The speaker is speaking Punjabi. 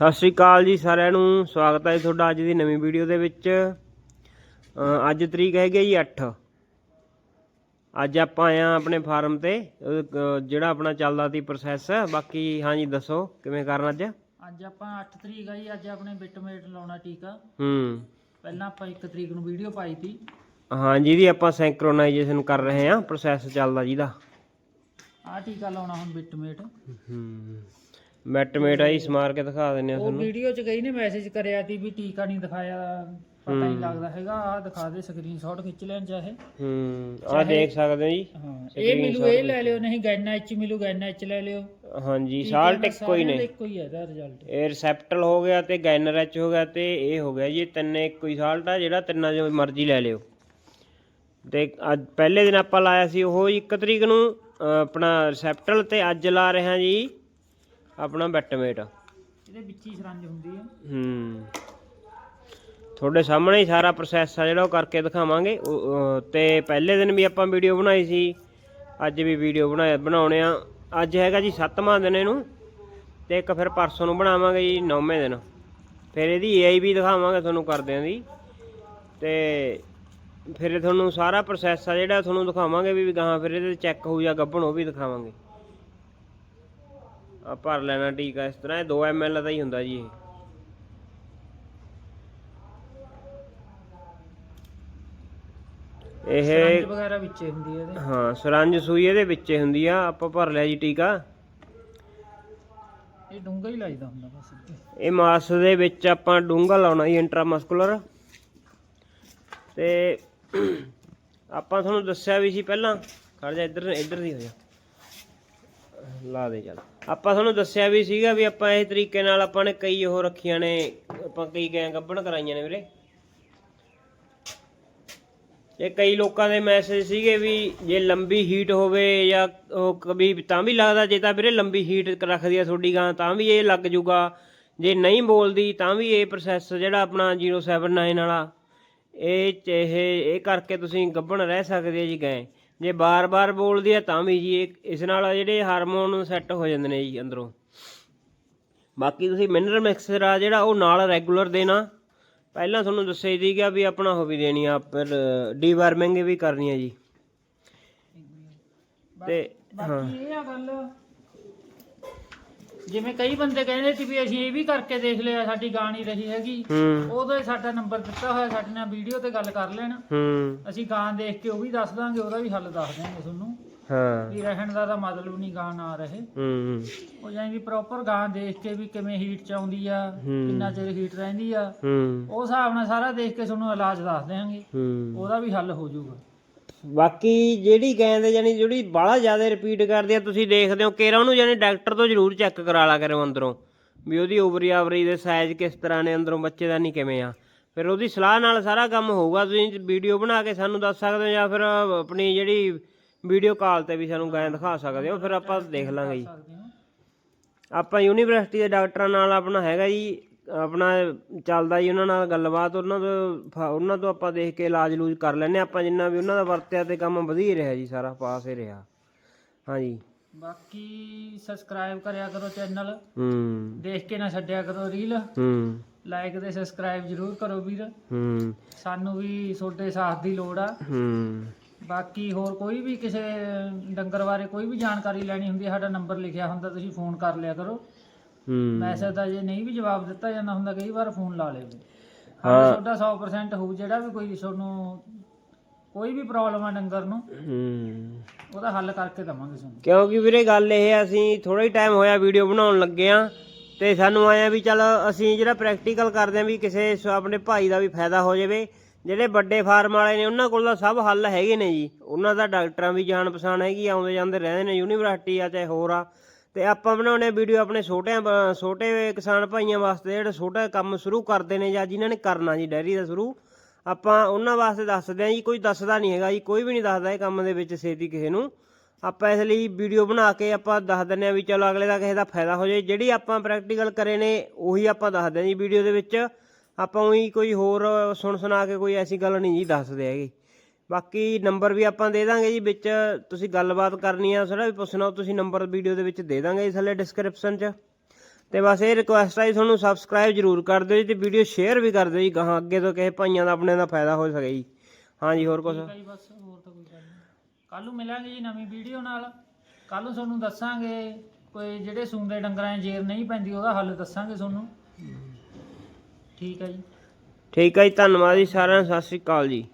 ਸਤਿ ਸ਼੍ਰੀ ਅਕਾਲ ਜੀ ਸਾਰਿਆਂ ਨੂੰ। ਸਵਾਗਤ ਹੈ ਤੁਹਾਡਾ ਅੱਜ ਦੀ ਨਵੀਂ ਵੀਡੀਓ ਦੇ ਵਿੱਚ। ਅ, ਅੱਜ ਤਰੀਕ ਹੈਗੀ ਜੀ 8 ਅੱਜ ਆਪਾਂ ਆਏ ਆਪਣੇ ਫਾਰਮ ਤੇ। ਜਿਹੜਾ ਆਪਣਾ ਚੱਲਦਾ ਸੀ ਪ੍ਰੋਸੈਸ ਬਾਕੀ ਹਾਂਜੀ ਦੱਸੋ ਕਿਵੇਂ ਕਰਨਾ ਅੱਜ? ਅੱਜ ਆਪਾਂ 8 ਤਰੀਕ ਆ ਜੀ ਅੱਜ ਆਪਣੇ ਬਿਟਮੇਟ ਲਾਉਣਾ ਟੀਕਾ ਹੂੰ। ਪਹਿਲਾਂ ਆਪਾਂ 1 ਤਰੀਕ ਨੂੰ ਵੀਡੀਓ ਪਾਈ ਸੀ। ਹਾਂ ਜਿਹਦੀ ਆਪਾਂ ਸੈਂਕਰੋਨਾਈਜੇਸ਼ਨ ਕਰ ਰਹੇ ਹਾਂ। ਪ੍ਰੋਸੈਸ ਚੱਲਦਾ ਜਿਹਦਾ ਆਹ ਟੀਕਾ ਲਾਉਣਾ ਹੁਣ ਬਿਟਮੇਟ ਹੂੰ। ਮੈਟਮੇਟ ਆਈ ਸਮਾਰ ਕੇ ਦਿਖਾ ਦਿੰਨੇ ਆ ਉਹ ਤੁਹਾਨੂੰ। ਵੀਡੀਓ ਚ ਗਈ ਨੇ ਮੈਸੇਜ ਕਰਿਆ ਸੀ ਵੀ ਟੀਕਾ ਨਹੀਂ ਦਿਖਾਇਆ ਪਤਾ ਨਹੀਂ ਲੱਗਦਾ ਹੈਗਾ ਆਹ ਦਿਖਾ ਦੇ ਸਕਰੀਨਸ਼ਾਟ ਖਿੱਚ ਲੈਣ ਚਾਹੇ। ਹੂੰ ਆਹ ਦੇਖ ਸਕਦੇ ਹੋ ਜੀ। ਹਾਂ ਇਹ ਮਿਲੂ ਇਹ ਲੈ ਲਿਓ ਨਹੀਂ ਗੈਨਾ ਐਚ ਮਿਲੂ ਗੈਨਾ ਐਚ ਲੈ ਲਿਓ। ਹਾਂਜੀ ਸਾਲਟ ਇੱਕੋ ਹੀ ਨੇ ਇੱਕੋ ਹੀ ਹੈ ਇਹਦਾ ਰਿਜ਼ਲਟ ਇਹ ਰਿਸੈਪਟਲ ਹੋ ਗਿਆ ਤੇ ਗਾਇਨਰ ਐਚ ਹੋ ਗਿਆ ਤੇ ਇਹ ਹੋ ਗਿਆ ਜੀ ਇਹ ਤਿੰਨੇ ਇੱਕੋ ਹੀ ਸਾਲਟ ਆ ਜਿਹੜਾ ਤਿੰਨਾਂ ਜੋ ਮਰਜ਼ੀ ਲੈ ਲਿਓ। ਤੇ ਅੱਜ ਪਹਿਲੇ ਦਿਨ ਆਪਾਂ ਲਾਇਆ ਸੀ ਉਹ 1 ਤਰੀਕ ਨੂੰ ਆਪਣਾ ਰਿਸੈਪਟਲ ਤੇ ਅੱਜ ਲਾ ਰਹੇ ਹਾਂ ਜੀ। ਆਪਣਾ ਬੈਟਮੇਟ ਇਹਦੇ ਵਿੱਚ ਹੀ ਸਰੰਜ ਹੁੰਦੀ ਹੈ ਹੂੰ। ਤੁਹਾਡੇ ਸਾਹਮਣੇ ਹੀ ਸਾਰਾ ਪ੍ਰੋਸੈਸ ਆ ਜਿਹੜਾ ਉਹ ਕਰਕੇ ਦਿਖਾਵਾਂਗੇ। ਤੇ ਪਹਿਲੇ ਦਿਨ ਵੀ ਆਪਾਂ ਵੀਡੀਓ ਬਣਾਈ ਸੀ। ਅੱਜ ਵੀ ਵੀਡੀਓ ਬਣਾਇਆ ਬਣਾਉਣੇ ਆ। ਅੱਜ ਹੈਗਾ ਜੀ 7ਵਾਂ ਦਿਨ ਇਹਨੂੰ। ਤੇ ਇੱਕ ਫਿਰ ਪਰਸੋਂ ਨੂੰ ਬਣਾਵਾਂਗੇ ਜੀ 9ਵੇਂ ਦਿਨ। ਫਿਰ ਇਹਦੀ ਏਆਈ ਵੀ ਦਿਖਾਵਾਂਗੇ ਤੁਹਾਨੂੰ ਕਰਦਿਆਂ ਦੀ। ਤੇ ਫਿਰ ਤੁਹਾਨੂੰ ਸਾਰਾ ਪ੍ਰੋਸੈਸ ਆ ਜਿਹੜਾ ਤੁਹਾਨੂੰ ਦਿਖਾਵਾਂਗੇ ਵੀ ਗਾਹਾਂ ਫਿਰ ਇਹਦੇ ਚੈੱਕ ਹੋਊ ਜਾਂ ਗੱਭਣ ਉਹ ਵੀ ਦਿਖਾਵਾਂਗੇ। ਆ ਭਰ ਲੈਣਾ ਟੀਕਾ ਇਸ ਤਰ੍ਹਾਂ ਇਹ 2 ml ਦਾ ਹੀ ਹੁੰਦਾ ਜੀ ਇਹ। ਇਹ ਸਰੰਜ ਵਗੈਰਾ ਵਿੱਚ ਹੁੰਦੀ ਹੈ ਇਹਦੇ? ਹਾਂ ਸਰੰਜ ਸੂਈ ਇਹਦੇ ਵਿੱਚ ਹੁੰਦੀ ਆ ਆਪਾਂ ਭਰ ਲਿਆ ਜੀ ਟੀਕਾ। ਇਹ ਡੂੰਘਾ ਹੀ ਲਾਈਦਾ ਹੁੰਦਾ ਬਸ ਇਹ ਮਾਸ ਦੇ ਵਿੱਚ ਆਪਾਂ ਡੂੰਘਾ ਲਾਉਣਾ ਜੀ ਇੰਟਰਾਮਸਕੂਲਰ ਤੇ ਆਪਾਂ ਤੁਹਾਨੂੰ ਦੱਸਿਆ ਵੀ ਸੀ ਪਹਿਲਾਂ। ਖੜ ਜਾ ਇੱਧਰ ਇੱਧਰ ਦੀ ਹੋ ਜਾ। ਲਾ ਦੇ ਚੱਲ। ਆਪਾਂ ਤੁਹਾਨੂੰ ਦੱਸਿਆ ਵੀ ਸੀਗਾ ਵੀ ਆਪਾਂ ਇਸ ਤਰੀਕੇ ਨਾਲ ਆਪਾਂ ਨੇ ਕਈ ਉਹ ਰੱਖੀਆਂ ਨੇ, ਆਪਾਂ ਕਈ ਗੈਂ ਗੱਭਣ ਕਰਾਈਆਂ ਨੇ ਵੀਰੇ। ਇਹ ਕਈ ਲੋਕਾਂ ਦੇ ਮੈਸੇਜ ਸੀਗੇ ਵੀ ਜੇ ਲੰਬੀ ਹੀਟ ਹੋਵੇ ਜਾਂ ਉਹ ਕਬੀ ਤਾਂ ਵੀ ਲੱਗਦਾ, ਜੇ ਤਾਂ ਵੀਰੇ ਲੰਬੀ ਹੀਟ ਰੱਖਦੀ ਆ ਤੁਹਾਡੀ ਗਾਂ, ਤਾਂ ਵੀ ਇਹ ਲੱਗ ਜੂਗਾ। ਜੇ ਨਹੀਂ ਬੋਲਦੀ, ਤਾਂ ਵੀ ਇਹ ਪ੍ਰੋਸੈਸ ਜਿਹੜਾ ਆਪਣਾ 079 ਵਾਲਾ, ਇਹ ਚ ਇਹ ਇਹ ਕਰਕੇ ਤੁਸੀਂ ਗੱਭਣ ਰਹਿ ਸਕਦੇ ਜੀ ਗਾਂ। ਜੇ ਬਾਰ-ਬਾਰ ਬੋਲਦੀ ਆ ਤਾਂ ਵੀ ਜੀ ਇਹ ਇਸ ਨਾਲ ਜਿਹੜੇ ਹਾਰਮੋਨ ਸੈੱਟ ਹੋ ਜਾਂਦੇ ਨੇ ਜੀ ਅੰਦਰੋਂ। ਬਾਕੀ ਤੁਸੀਂ ਮਿਨਰਲ ਮਿਕਸਰ ਆ ਜਿਹੜਾ ਉਹ ਨਾਲ ਰੈਗੂਲਰ ਦੇਣਾ। ਪਹਿਲਾਂ ਤੁਹਾਨੂੰ ਦੱਸਿਆ ਹੀ ਸੀਗਾ ਵੀ ਆਪਣਾ ਉਹ ਵੀ ਦੇਣੀ ਆ ਫਿਰ ਡੀਵਾਰਮਿੰਗ ਵੀ ਕਰਨੀ ਆ ਜੀ। ਤੇ ਹਾਂ। ਬਾਕੀ ਇਹ ਆ ਗੱਲ ਜਿਵੇਂ ਕਈ ਬੰਦੇ ਕਹਿੰਦੇ ਸੀ ਵੀ ਅਸੀਂ ਇਹ ਵੀ ਕਰਕੇ ਦੇਖ ਲਿਆ ਸਾਡੀ ਗਾਂ ਨਹੀਂ ਰਹੀ ਹੈਗੀ। ਹੂੰ। ਉਦੋਂ ਹੀ ਸਾਡਾ ਨੰਬਰ ਦਿੱਤਾ ਹੋਇਆ ਸਾਡੇ ਨਾਲ ਵੀਡੀਓ ਤੇ ਗੱਲ ਕਰ ਲੈਣ। ਹੂੰ। ਅਸੀਂ ਗਾਂ ਦੇਖ ਕੇ ਉਹ ਵੀ ਦੱਸ ਦਾਂਗੇ ਉਹਦਾ ਵੀ ਹੱਲ ਦੱਸ ਦਿਆਂਗੇ ਤੁਹਾਨੂੰ। ਹਾਂ। ਵੀ ਰਹਿਣ ਦਾ ਤਾਂ ਮਤਲਬ ਨਹੀਂ ਗਾਂ ਨਾ ਰਹੇ। ਹੂੰ ਉਹ ਜਾਨੀ ਵੀ ਪ੍ਰੋਪਰ ਗਾਂ ਦੇਖ ਕੇ ਵੀ ਕਿਵੇਂ ਹੀਟ ਚ ਆਉਂਦੀ ਆ ਕਿੰਨਾ ਚਿਰ ਹੀਟ ਰਹਿੰਦੀ ਆ। ਹੂੰ। ਉਸ ਹਿਸਾਬ ਨਾਲ ਸਾਰਾ ਦੇਖ ਕੇ ਤੁਹਾਨੂੰ ਇਲਾਜ ਦੱਸ ਦਿਆਂਗੇ। ਹੂੰ। ਉਹਦਾ ਵੀ ਹੱਲ ਹੋ ਜਾਊਗਾ। ਬਾਕੀ ਜਿਹੜੀ ਕਹਿੰਦੇ ਜਾਨੀ ਜਿਹੜੀ ਬਾਹਲਾ ਜ਼ਿਆਦਾ ਰਿਪੀਟ ਕਰਦੀ ਆ, ਤੁਸੀਂ ਦੇਖਦੇ ਹੋ, ਕੇਰਾ ਉਹਨੂੰ ਜਾਨੀ ਡਾਕਟਰ ਤੋਂ ਜ਼ਰੂਰ ਚੈੱਕ ਕਰਾ ਲਾ ਕਰੋ ਅੰਦਰੋਂ, ਵੀ ਉਹਦੀ ਓਵਰੀ ਆਵਰੀ ਦੇ ਸਾਈਜ਼ ਕਿਸ ਤਰ੍ਹਾਂ ਨੇ, ਅੰਦਰੋਂ ਬੱਚੇ ਦਾ ਨਹੀਂ ਕਿਵੇਂ ਆ। ਫਿਰ ਉਹਦੀ ਸਲਾਹ ਨਾਲ ਸਾਰਾ ਕੰਮ ਹੋਊਗਾ, ਤੁਸੀਂ ਵੀਡੀਓ ਬਣਾ ਕੇ ਸਾਨੂੰ ਦੱਸ ਸਕਦੇ ਹੋ ਜਾਂ ਫਿਰ ਆਪਣੀ ਜਿਹੜੀ ਵੀਡੀਓ ਕਾਲ ਤੇ ਵੀ ਸਾਨੂੰ ਗਾਂ ਦਿਖਾ ਸਕਦੇ ਹੋ, ਫਿਰ ਆਪਾਂ ਦੇਖ ਲਾਂਗੇ ਜੀ। ਆਪਾਂ ਯੂਨੀਵਰਸਿਟੀ ਦੇ ਡਾਕਟਰਾਂ ਨਾਲ ਆਪਣਾ ਹੈਗਾ ਜੀ ਆਪਣਾ ਚੱਲਦਾ ਜੀ ਉਹਨਾਂ ਨਾਲ ਗੱਲਬਾਤ ਉਹਨਾਂ ਤੋਂ ਉਹਨਾਂ ਤੋਂ ਆਪਾਂ ਦੇਖ ਕੇ ਇਲਾਜ ਲੂਜ ਕਰ ਲੈਨੇ ਆਪਾਂ ਜਿੰਨਾ ਵੀ ਉਹਨਾਂ ਦਾ ਵਰਤਿਆ ਤੇ ਕੰਮ ਵਧੀਆ ਰਿਹਾ ਜੀ ਸਾਰਾ ਪਾਸ ਹੀ ਰਿਹਾ। ਹਾਂਜੀ। ਬਾਕੀ ਸਬਸਕ੍ਰਾਈਬ ਕਰਿਆ ਕਰੋ ਚੈਨਲ ਹੂੰ। ਦੇਖ ਕੇ ਨਾ ਛੱਡਿਆ ਕਰੋ ਰੀਲ ਹੂੰ। ਲਾਈਕ ਤੇ ਸਬਸਕ੍ਰਾਈਬ ਜ਼ਰੂਰ ਕਰੋ ਵੀਰ। ਹੂੰ। ਸਾਨੂੰ ਵੀ ਤੁਹਾਡੇ ਸਾਥ ਦੀ ਲੋੜ ਆ। ਹੂੰ। ਬਾਕੀ ਹੋਰ ਕੋਈ ਵੀ ਕਿਸੇ ਡੰਗਰ ਬਾਰੇ ਕੋਈ ਵੀ ਜਾਣਕਾਰੀ ਲੈਣੀ ਹੁੰਦੀ ਹੈ ਸਾਡਾ ਨੰਬਰ ਲਿਖਿਆ ਹੁੰਦਾ ਤੁਸੀਂ ਫੋਨ ਕਰ ਲਿਆ ਕਰੋ। ਹੂੰ। ਮੈਸੇਜ ਦਾ ਜੇ ਨਹੀਂ ਵੀ ਜਵਾਬ ਦਿੱਤਾ ਜਾਂਦਾ ਹੁੰਦਾ ਕਈ ਵਾਰ ਫੋਨ ਲਾ ਲਿਓ ਹਾਂ। ਹਾਂ ਤੁਹਾਡਾ 100% ਹੋਊ ਜਿਹੜਾ ਵੀ ਕੋਈ ਤੁਹਾਨੂੰ ਕੋਈ ਵੀ ਪ੍ਰੋਬਲਮ ਆ ਡੰਗਰ ਨੂੰ ਹੂੰ। ਉਹਦਾ ਹੱਲ ਕਰਕੇ ਦਵਾਂਗੇ ਤੁਹਾਨੂੰ। ਕਿਉਂਕਿ ਵੀਰੇ ਗੱਲ ਇਹ ਆ ਅਸੀਂ ਥੋੜਾ ਹੀ ਟਾਈਮ ਹੋਇਆ ਵੀਡੀਓ ਬਣਾਉਣ ਲੱਗੇ ਆ ਤੇ ਸਾਨੂੰ ਆਇਆ ਵੀ ਚੱਲ ਅਸੀਂ ਜਿਹੜਾ ਪ੍ਰੈਕਟੀਕਲ ਕਰਦੇ ਆ ਵੀ ਕਿਸੇ ਸ- ਆਪਣੇ ਭਾਈ ਦਾ ਵੀ ਫਾਇਦਾ ਹੋ ਜਾਵੇ। ਜਿਹੜੇ ਵੱਡੇ ਫਾਰਮ ਵਾਲੇ ਨੇ ਉਹਨਾਂ ਕੋਲ ਤਾਂ ਸਭ ਹੱਲ ਹੈਗੇ ਨੇ ਜੀ। ਉਹਨਾਂ ਦਾ ਡਾਕਟਰਾਂ ਵੀ ਜਾਣ ਪਛਾਣ ਹੈਗੀ ਆਉਂਦੇ ਜਾਂਦੇ ਰਹਿੰਦੇ ਨੇ ਯੂਨੀਵਰਸਿਟੀ ਆ ਚਾਹੇ ਹੋਰ ਆ। ਤੇ ਆਪਾਂ ਬਣਾਉਣੇ ਵੀਡੀਓ ਆਪਣੇ ਛੋਟਿਆਂ ਬ- ਛੋਟੇ ਕਿਸਾਨ ਭਾਈਆਂ ਵਾਸਤੇ ਜਿਹੜੇ ਛੋਟਾ ਕੰਮ ਸ਼ੁਰੂ ਕਰਦੇ ਨੇ ਜਾਂ ਜਿਨ੍ਹਾਂ ਨੇ ਕਰਨਾ ਜੀ, ਡੈਰੀ ਦਾ ਸ਼ੁਰੂ, ਆਪਾਂ ਉਹਨਾਂ ਵਾਸਤੇ ਦੱਸਦੇ ਆ ਜੀ, ਕੋਈ ਦੱਸਦਾ ਨਹੀਂ ਹੈਗਾ ਜੀ, ਕੋਈ ਵੀ ਨਹੀਂ ਦੱਸਦਾ ਇਹ ਕੰਮ ਦੇ ਵਿੱਚ ਛੇਤੀ ਕਿਸੇ ਨੂੰ। ਆਪਾਂ ਇਸ ਲਈ ਵੀਡੀਓ ਬਣਾ ਕੇ ਆਪਾਂ ਦੱਸ ਦਿੰਦੇ ਆ ਵੀ ਚਲੋ ਅਗਲੇ ਦਾ ਕਿਸੇ ਦਾ ਫਾਇਦਾ ਹੋ ਜਾਏ, ਜਿਹੜੀ ਆਪਾਂ ਪ੍ਰੈਕਟੀਕਲ ਕਰੇ ਨੇ ਉਹੀ ਆਪਾਂ ਦੱਸਦੇ ਆ ਜੀ ਵੀਡੀਓ ਦੇ ਵਿੱਚ। ਆਪਾਂ ਉਹੀ ਕੋਈ ਹੋਰ ਸੁਣ ਸੁਣਾ ਕੇ ਕੋਈ ਐਸੀ ਗੱਲ ਨਹੀਂ ਜੀ, ਦੱਸਦੇ ਹੈਗੇ। ਬਾਕੀ ਨੰਬਰ ਵੀ ਆਪਾਂ ਦੇ ਦਾਂਗੇ ਜੀ ਵਿੱਚ ਤੁਸੀਂ ਗੱਲਬਾਤ ਕਰਨੀ ਆ ਸਾਡਾ ਵੀ ਪੁੱਛਣਾ ਉਹ ਤੁਸੀਂ ਨੰਬਰ ਵੀਡੀਓ ਦੇ ਵਿੱਚ ਦੇ ਦਾਂਗੇ ਜੀ ਥੱਲੇ ਡਿਸਕ੍ਰਿਪਸ਼ਨ 'ਚ। ਤੇ ਬਸ ਇਹ ਰਿਕੁਐਸਟ ਹੈ ਜੀ ਤੁਹਾਨੂੰ ਸਬਸਕ੍ਰਾਈਬ ਜਰੂਰ ਕਰ ਦਿਓ ਜੀ ਤੇ ਵੀਡੀਓ ਸ਼ੇਅਰ ਵੀ ਕਰ ਦਿਓ ਜੀ ਗਾਹਾਂ ਅੱਗੇ ਤੋਂ ਕਿਸੇ ਭਾਈਆਂ ਦਾ ਆਪਣੇ ਦਾ ਫਾਇਦਾ ਹੋ ਸਕੇ ਜੀ। ਹਾਂਜੀ ਹੋਰ ਕੁਝ ਠੀਕ ਹੈ ਜੀ ਬਸ ਹੋਰ ਤਾਂ ਕੋਈ ਗੱਲ ਨਹੀਂ। ਕੱਲ ਨੂੰ ਮਿਲਾਂਗੇ ਜੀ ਨਵੀਂ ਵੀਡੀਓ ਨਾਲ। ਕੱਲ ਨੂੰ ਤੁਹਾਨੂੰ ਦੱਸਾਂਗੇ ਕੋਈ ਜਿਹੜੇ ਸੂੰਦੇ ਡੰਗਰਾਂ 'ਚ ਜੇਰ ਨਹੀਂ ਪੈਂਦੀ ਉਹਦਾ ਹੱਲ ਦੱਸਾਂਗੇ ਤੁਹਾਨੂੰ। ਠੀਕ ਹੈ ਜੀ। ਠੀਕ ਹੈ ਜੀ ਧੰਨਵਾਦ ਜੀ ਸਾਰਿਆਂ ਨੂੰ ਸਤਿ ਸ਼੍ਰੀ ਅਕਾਲ ਜੀ।